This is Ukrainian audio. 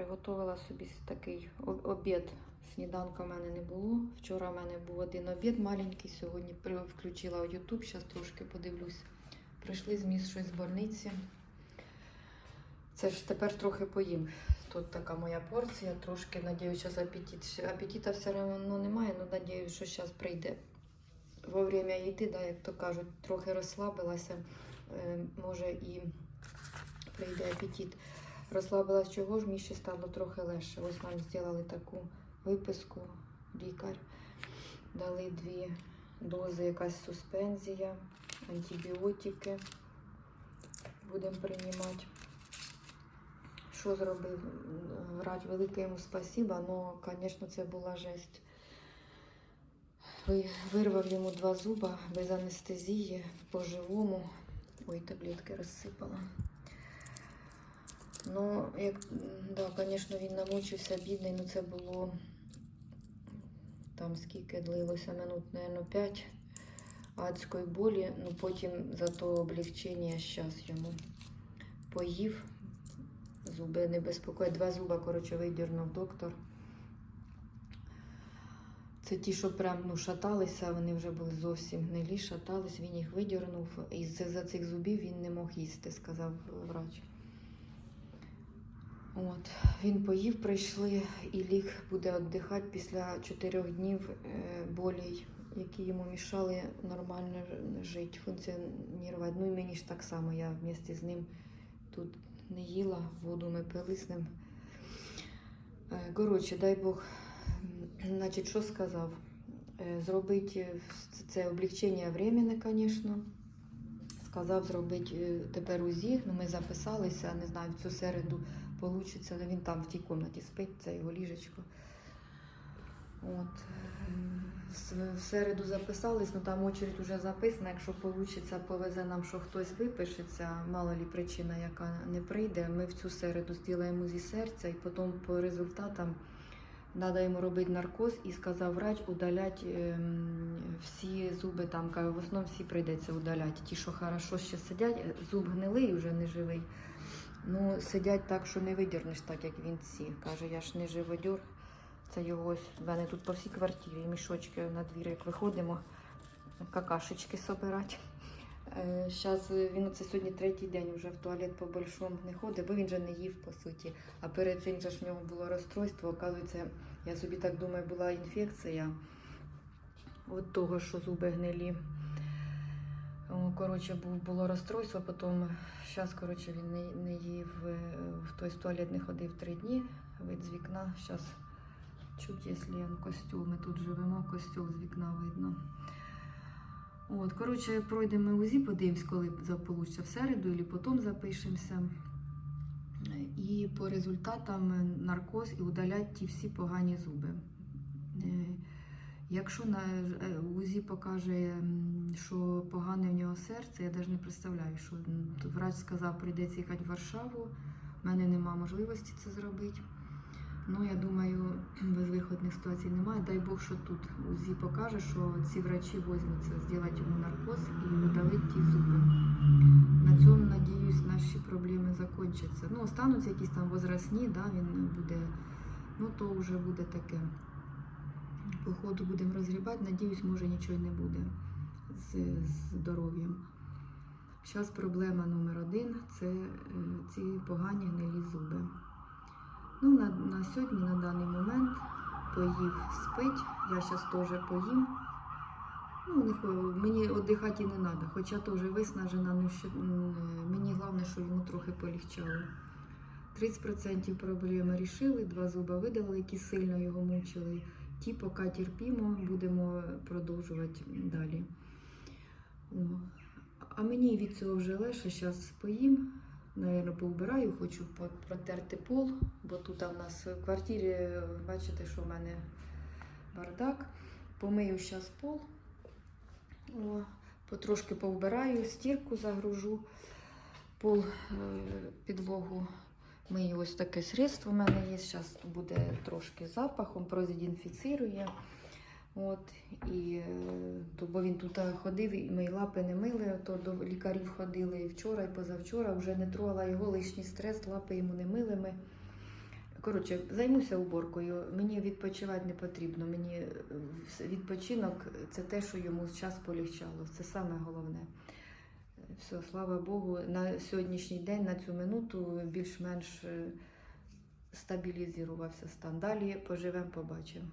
Приготувала собі такий обід. Сніданка в мене не було. Вчора в мене був один обід маленький, сьогодні включила YouTube, зараз трошки подивлюсь. Прийшли з міст щось з больниці. Це ж тепер трохи поїм. Тут така моя порція, трошки надіюсь, зараз апетит. Апетита все одно немає, але надіюсь, що зараз прийде во время їди, да, як то кажуть, трохи розслабилася, е, може і прийде апетит. Розслабилась чого ж, мені ще стало трохи легше. Ось нам зробили таку виписку, лікар. Дали дві дози, якась суспензія, антибіотики. Будемо приймати. Що зробив? Врач, велике йому спасіба, але, звісно, це була жесть. Вирвав йому два зуба без анестезії по-живому. Ой, таблетки розсипала. Ну, як, да, звісно, він намучився, бідний, ну це було там скільки длилося, минут, мабуть, 5 адської болі, ну потім зато облегчення щас йому поїв. Зуби не безпокоять. Два зуба, коротше, видірнув доктор. Це ті, що прям ну, шаталися, вони вже були зовсім гнилі, шатались, він їх видірнув. І за цих зубів він не мог їсти, сказав врач. От, він поїв, прийшли і ліг буде віддихати після чотирьох днів е, болей, які йому мішали нормально жити, функціонувати. Ну і мені ж так само, я вместе з ним тут не їла, воду ми пили з ним. Е, Коротше, дай Бог, значить, що сказав? Е, Зробити це облегчення временне, звісно. Сказав зробити тепер УЗІ, ну ми записалися, не знаю, в цю середу получиться, але він там в тій кімнаті спить, це його ліжечко. От. е, В середу записались, ну там очередь вже записана. Якщо вийде, повезе нам, що хтось випишеться, мало лі причина, яка не прийде. Ми в цю середу зробимо зі серця і потім по результатам йому робити наркоз і сказав врач удалять ем, всі зуби там, в основному всі прийдеться удаляти. Ті, що хорошо ще сидять, е, зуб гнилий, вже не живий. Ну, сидять так, що не видірнеш, так як він ці. Каже, я ж не живодюр. Це його ось. В мене тут по всій квартирі мішочки на двір, як виходимо, какашечки собирати. Зараз він це сьогодні третій день вже в туалет по большому не ходить, бо він же не їв по суті. А перед цим же ж в нього було розстройство. Оказується, я собі так думаю, була інфекція від того, що зуби гнилі. О, Коротше, було розстройство, потім зараз, коротше, він не, не їв, е, в той туалет не ходив три дні, вид з вікна. Зараз чуть, якщо я костюл, ми тут живемо, костюл з вікна видно. От, коротше, пройдемо УЗІ, подивимось, коли вийде в середу, або потім запишемося. І по результатам е, наркоз і удалять ті всі погані зуби. Якщо на е, УЗІ покаже, що погане в нього серце, я навіть не представляю, що врач сказав, прийдеться їхати в Варшаву. У мене немає можливості це зробити. Ну, я думаю, безвиходних ситуацій немає. Дай Бог, що тут УЗІ покаже, що ці врачі візьмуться зробити йому наркоз і видалити ті зуби. На цьому, надіюсь, наші проблеми закінчаться. Ну, остануться якісь там возрастні, да, він буде, ну то вже буде таке. По ходу будемо розгрібати. Надіюсь, може нічого не буде з, здоров'ям. Зараз проблема номер один це е, ці погані гнилі зуби. Ну, на, на сьогодні, на даний момент, поїв спить. Я зараз теж поїм. Ну, не мені віддихати не треба, хоча теж виснажена, ну, що, мені головне, що йому трохи полегчало. 30% проблеми рішили, два зуба видали, які сильно його мучили. Ті поки терпімо, будемо продовжувати далі. О. А мені від цього вже легше, зараз поїм. Наверно, повбираю, хочу протерти пол, бо тут у нас в квартирі, бачите, що в мене бардак. Помию зараз пол. О, потрошки повбираю, стірку загружу, пол, е, підлогу мию ось таке средство. У мене є. Зараз буде трошки запахом, продезінфіцирує. От, і, е, то, бо він тут ходив, і мої лапи не мили, то до лікарів ходили і вчора, і позавчора, вже не трогала його лишній стрес, лапи йому не мили ми. Коротше, займуся уборкою. Мені відпочивати не потрібно. Мені е, відпочинок це те, що йому час полегчало. Це саме головне. Все, слава Богу, на сьогоднішній день, на цю минуту більш-менш е, стабілізувався стан. Далі поживемо, побачимо.